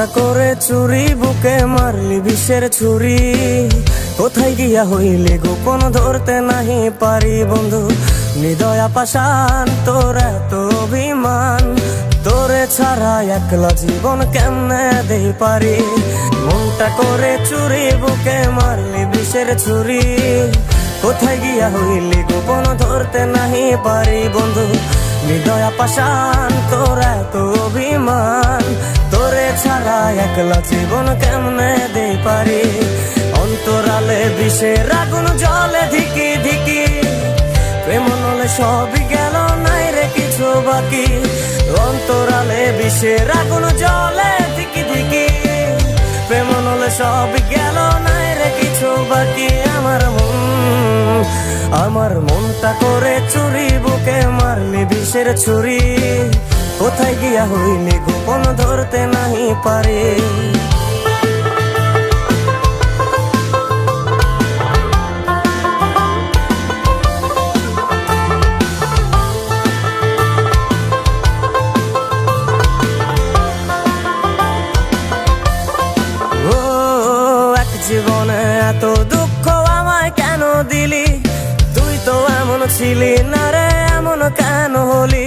মনটা করে চুরি, বুকে মারলি বিষের ছুরি। কোথায় গিয়া হইলে গোপন ধরতে নাহি পারি, বন্ধু? নিদয়া পাশান তোর এত অভিমান। তোরে ছাড়া একলা জীবন কেমনে দেই পারি? মনটা করে চুরি, বুকে মারলি বিষের ছুরি। কোথায় গিয়া হইলি গোপন ধরতে নাহি পারি, বন্ধু? হৃদয়া পাশান তোর এত অভিমান। ছাড়া একলা জীবন কেমনে দে পারি? অন্তরালে বিষের আগুন জলে ধিকি ধিকি প্রেম নলে সবই গেল, নাই রে কিছু বাকি। অন্তরালে বিষের আগুন জলে ধিকি ধিকি প্রেম নলে সবই গেল, নাই রে কিছু বাকি। আমার মন, আমার মনটা করে চুরি, বুকে মারলি বিষের ছুরি। কোথায় গিয়া হইলি গোপন ধরতে নাহি পারে? জীবনে এত দুঃখ আমায় কেন দিলি? তুই তো এমন ছিলি না রে, এমন কেন হলি?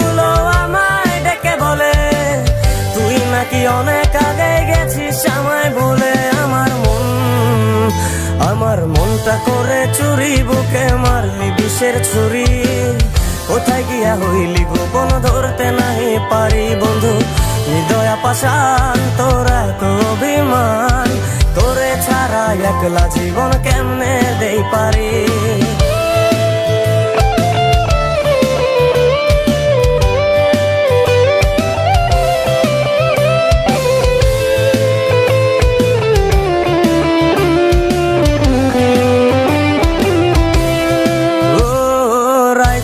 মনটা করে চুরি, বুকে মারলি বিষের ছুরি। কোথায় গিয়া হইলি গোপন ধরতে নাই পারি, বন্ধু? হৃদয়া পাশান তোরা তো অভিমান। তোরে ছাড়া একলা জীবন কেমনে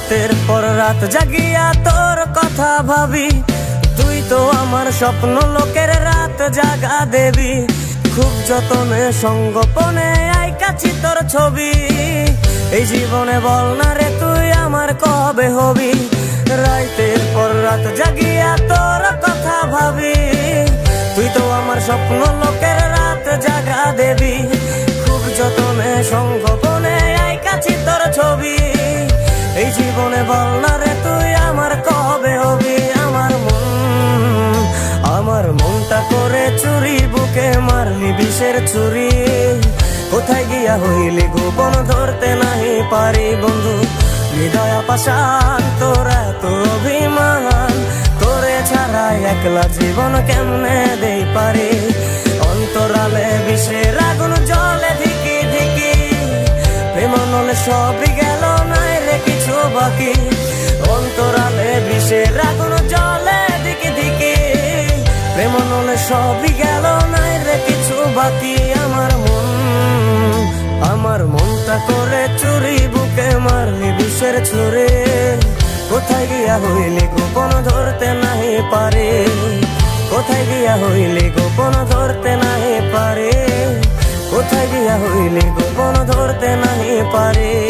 রাতের পর রাত জাগিয়া তোর কথা ভাবি। তুই তো আমার স্বপ্ন লোকের রাত জাগা দেবি। খুব যতনে সঙ্গোপনে আই কাছি তোর ছবি। এই জীবনে বল না রে তুই আমার কবে হবি? রাতের পর রাত জাগিয়া তোর কথা ভাবি। তুই তো আমার স্বপ্ন লোকের রাত জাগা দেবি। বিষের ছুরি কোথায় গিয়া হইলি গোপন ধরতে নাহি পারি, বন্ধু? হৃদয়া পাশান তোর এত অভিমান। তোরে ছাড়া একলা জীবন কেমনে দেই পারি? অন্তরালে বিষের আগুন, জলে ধিকি ধিকি প্রেম নলে সবই গেল, নাই রে কিছু বাকি। অন্তরালে বিষের আগুন, জলে দিকে দিকে প্রেম নলে সবই বাকি আমার মন, আমার মনটা করে চুরি, বুকে মারলি বিষের ছুরে কোথায় গিয়া হইলি গোপন ধরতে নাহি পারে? কোথায় গিয়া হইলি গোপন ধরতে নাহি পারে? কোথায় গিয়া হইলি গোপন ধরতে নাহি পারে?